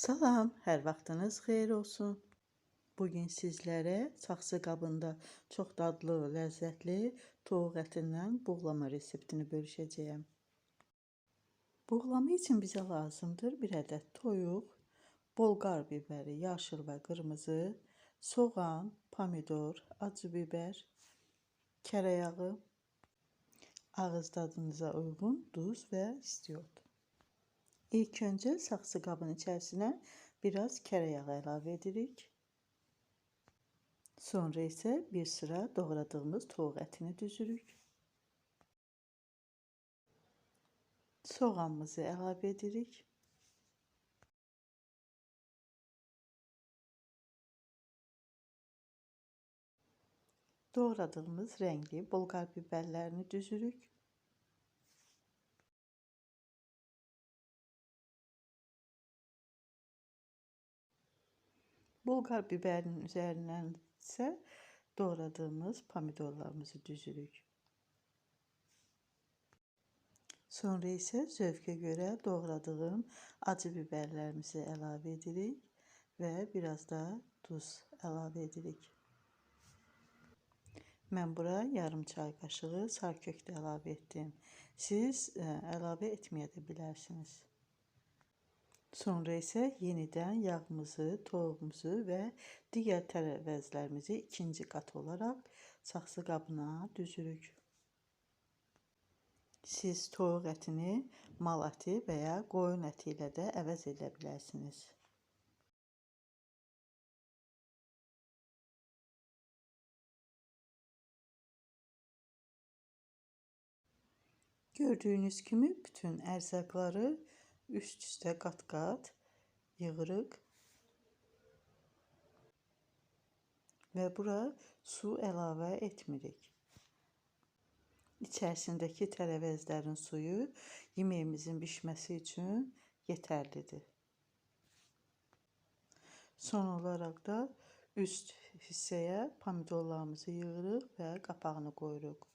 Salam, hər vaxtınız xeyir olsun. Bugün sizlərə saxsı qabında çox dadlı, ləzzətli toyuq ətindən buğlama reseptini bölüşəcəyəm. Buğlama üçün bizə lazımdır 1 ədəd toyuq, bolqar bibəri, yaşıl və qırmızı, soğan, pomidor, acı biber, kərə yağı, ağız dadınıza uyğun duz və istiot. İlk öncə saxsı qabın içərisinə biraz kərə yağı əlavə edirik. Sonra isə bir sıra doğradığımız toyuq ətini düzürük. Soğanımızı əlavə edirik. Doğradığımız rəngli bolqar biberlərini düzürük. Bulgar biberinin üzerinden ise doğradığımız pomidorlarımızı düzürük. Sonra ise zövqə görə doğradığım acı biberlərimizi əlavə edirik və biraz da duz əlavə edirik. Mən bura yarım çay qaşığı sarköktə əlavə etdim. Siz ə, e, əlavə etməyə də bilərsiniz. Sonra isə yenidən yağımızı, toyuğumuzu və digər tərəvəzlərimizi ikinci qat olaraq saxsı qabına düzürük. Siz toyuq ətini mal əti və ya qoyun əti ilə də əvəz edə bilərsiniz. Gördüyünüz kimi bütün ərzaqları üst üste kat kat yığırıq və bura su əlavə etmirik. İçərisindəki tərəvəzlərin suyu yeməyimizin bişməsi üçün yetərlidir. Son olaraq da üst hissəyə pomidorlarımızı yığırıq və qapağını qoyuruq.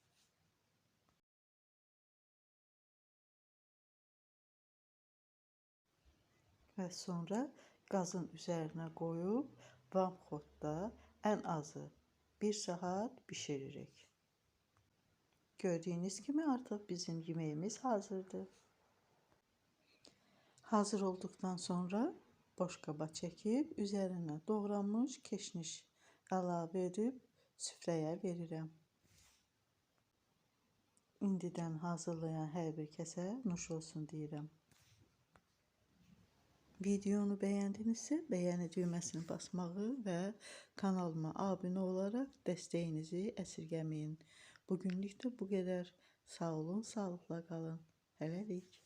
Ve sonra gazın üzerine koyup vamxotda en azı bir saat pişiririk. Gördüğünüz gibi artık bizim yemeğimiz hazırdır. Hazır olduktan sonra boş qaba çəkib üzərinə doğranmış keşniş əlavə edib süfrəyə verirəm. İndidən hazırlayan hər bir kəsə nuş olsun deyirəm. Videonu beğendinizse beğeni düğmesini basmağı ve kanalıma abone olarak desteğinizi esirgemeyin. Bugünlük de bu kadar. Sağ olun, sağlıkla kalın. Hələlik.